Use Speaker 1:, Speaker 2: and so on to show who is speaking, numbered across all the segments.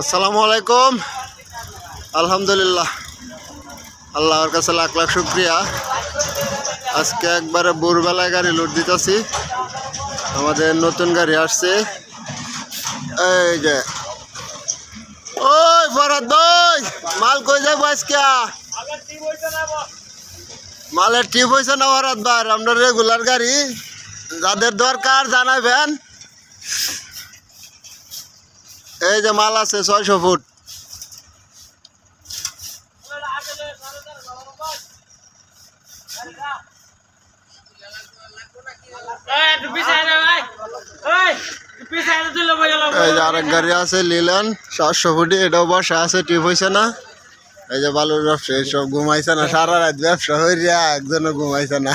Speaker 1: আসসালামু আলাইকুম। আলহামদুলিল্লাহ। আল্লাহর কাছে লাখ লাখ শুক্রিয়া। আজকে একবারে ভোরবেলায় গাড়ি লোড দিতেছি। আমাদের নতুন গাড়ি আসছে। এই যে। ওই ফরাদ ভাই, মাল কই যাব আজকে? মালের টিপ হয়েছে না ফরাদ ভাই? আপনার রেগুলার গাড়ি। যাদের দরকার জানাবেন। এই যে মাল আছে ছয়শো ফুট। এই যে আরেক গাড়ি আছে লিলেন, সাতশো ফুটি, এটাও বসা আছে, টিপ হয়েছে না। এই যে বালুর ব্যবসা সব ঘুমাইছে না, সারা রাত ব্যবসা হইয়া একজনও ঘুমাইছে না।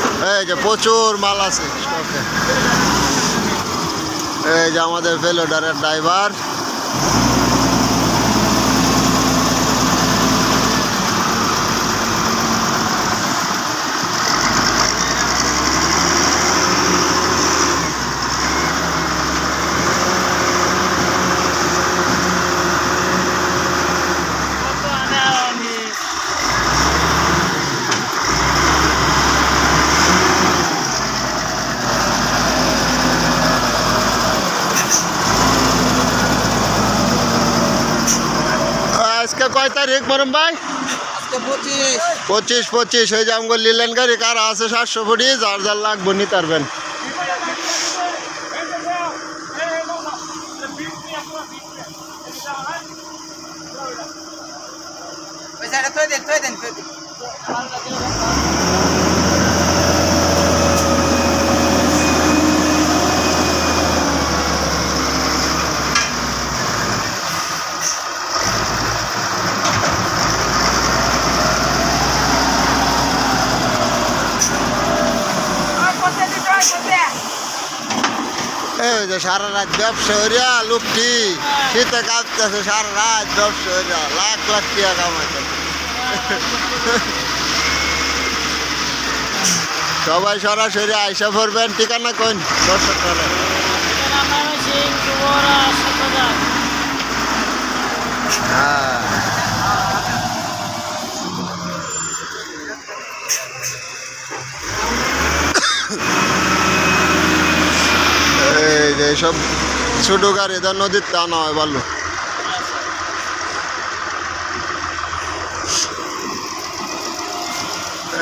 Speaker 1: এই যে প্রচুর মাল আছে। এই যে আমাদের ফেলোডারের ড্রাইভার আজকে কয় তারিখ মরম ভাই?
Speaker 2: পঁচিশ।
Speaker 1: পঁচিশ ওই যে যাম গো লিলেন গাড়ি কার আছে সাতশো ফুটি যার যার লাখ নিতে পারবেন।
Speaker 2: পয়সাটা থই দেন থই দেন থই
Speaker 1: এই যে সারা রাত ব্যবসা হইয়া লোকটি শীতে কাঁপতেছে সারা রাত ব্যবসা হইয়া লাখ লাখ টাকা কামাইতে সবাই সরাসরি আইসা পড়বেন ঠিকানা কোন দর্শক করে হ্যাঁ। এই ছোটো গাড়ি এদের নদীর তা নয় ভালো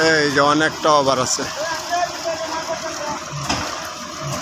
Speaker 1: এই যে অনেকটা ওভার আছে।